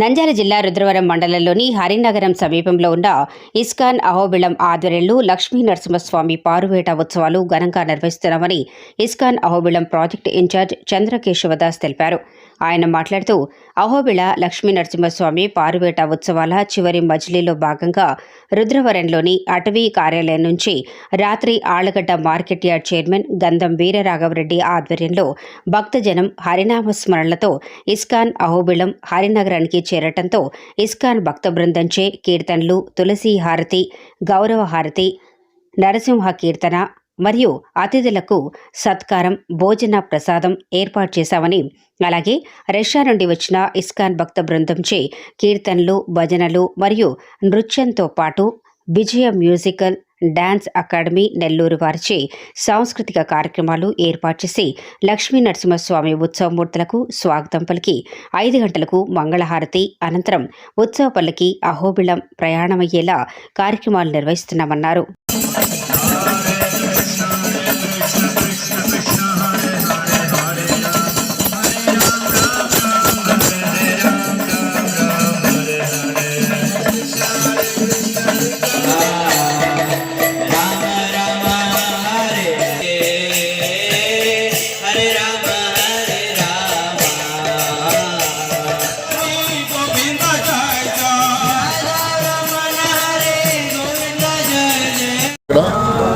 నంద్యాల జిల్లా రుద్రవరం మండలంలోని హరినగరం సమీపంలో ఉన్న ఇస్కాన్ అహోబిళం ఆధ్వర్యంలో లక్ష్మీ నరసింహస్వామి పారువేట ఉత్సవాలు ఘనంగా నిర్వహిస్తున్నామని ISKCON Ahobilam project incharge Chandrakeshavadas తెలిపారు. ఆయన మాట్లాడుతూ అహోబిళ లక్ష్మీ నరసింహస్వామి పారువేట ఉత్సవాల చివరి మజిలీలో భాగంగా రుద్రవరంలోని అటవీ కార్యాలయం నుంచి రాత్రి ఆళ్ళగడ్డ మార్కెట్ యార్డ్ చైర్మన్ గంధం వీరరాఘవరెడ్డి ఆధ్వర్యంలో భక్తజనం హరినామ స్మరణలతో ఇస్కాన్ అహోబిళం హరినగరానికి చేరటంతో ఇస్కాన్ భక్త బృందంచే కీర్తనలు తులసి హారతి గౌరవ హారతి నరసింహ కీర్తన మరియు అతిథులకు సత్కారం భోజన ప్రసాదం ఏర్పాటు చేశామని అలాగే రష్యా నుండి వచ్చిన ఇస్కాన్ భక్త బృందంచే కీర్తనలు భజనలు మరియు నృత్యంతో పాటు Vijaya musical dance academy Nellore వారిచే సాంస్కృతిక కార్యక్రమాలు ఏర్పాటు చేసి లక్ష్మీ నరసింహస్వామి ఉత్సవమూర్తులకు స్వాగతం పలికి ఐదు గంటలకు మంగళహారతి అనంతరం ఉత్సవ పల్లకి అహోబిళం ప్రయాణమయ్యేలా కార్యక్రమాలు నిర్వహిస్తున్నామన్నారు.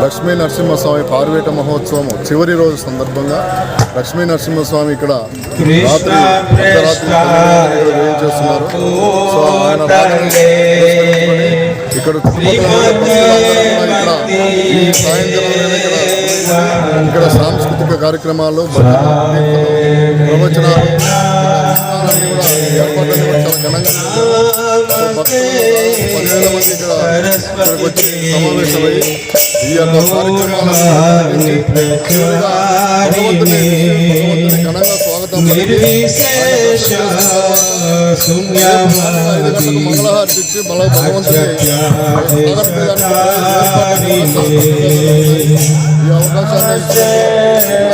లక్ష్మీ నరసింహస్వామి పార్వేట మహోత్సవం చివరి రోజు సందర్భంగా లక్ష్మీ నరసింహస్వామి ఇక్కడ రాత్రి అర్ధరాత్రి వేయం చేస్తున్నారు? సో ఆయన ఇక్కడ ఇక్కడ సాయంత్రం ఇక్కడ ఇక్కడ సాంస్కృతిక కార్యక్రమాలు ప్రవచనాలు అన్నీ కూడా ఏర్పాట్లన్నీ కూడా చాలా ఘనంగా జరుగుతాయి. సో భక్తులు దాదాపు పదివేల మంది ఇక్కడ ఇక్కడికి వచ్చి సమావేశమై ఈ యొక్క కార్యక్రమాలను నిర్వహించి చివరిగా భగవంతుని భగవంతుని ఘనంగా స్వాగతం పలికి నిర్విశేష శూన్యమా ఐదు గంటలకు మంగళహారతి ఇచ్చి మళ్ళీ భగవంతుని స్వాగతం చేయడానికి ఏర్పాట్లు చేస్తున్నారు. ఈ అవకాశాన్ని ఇచ్చిన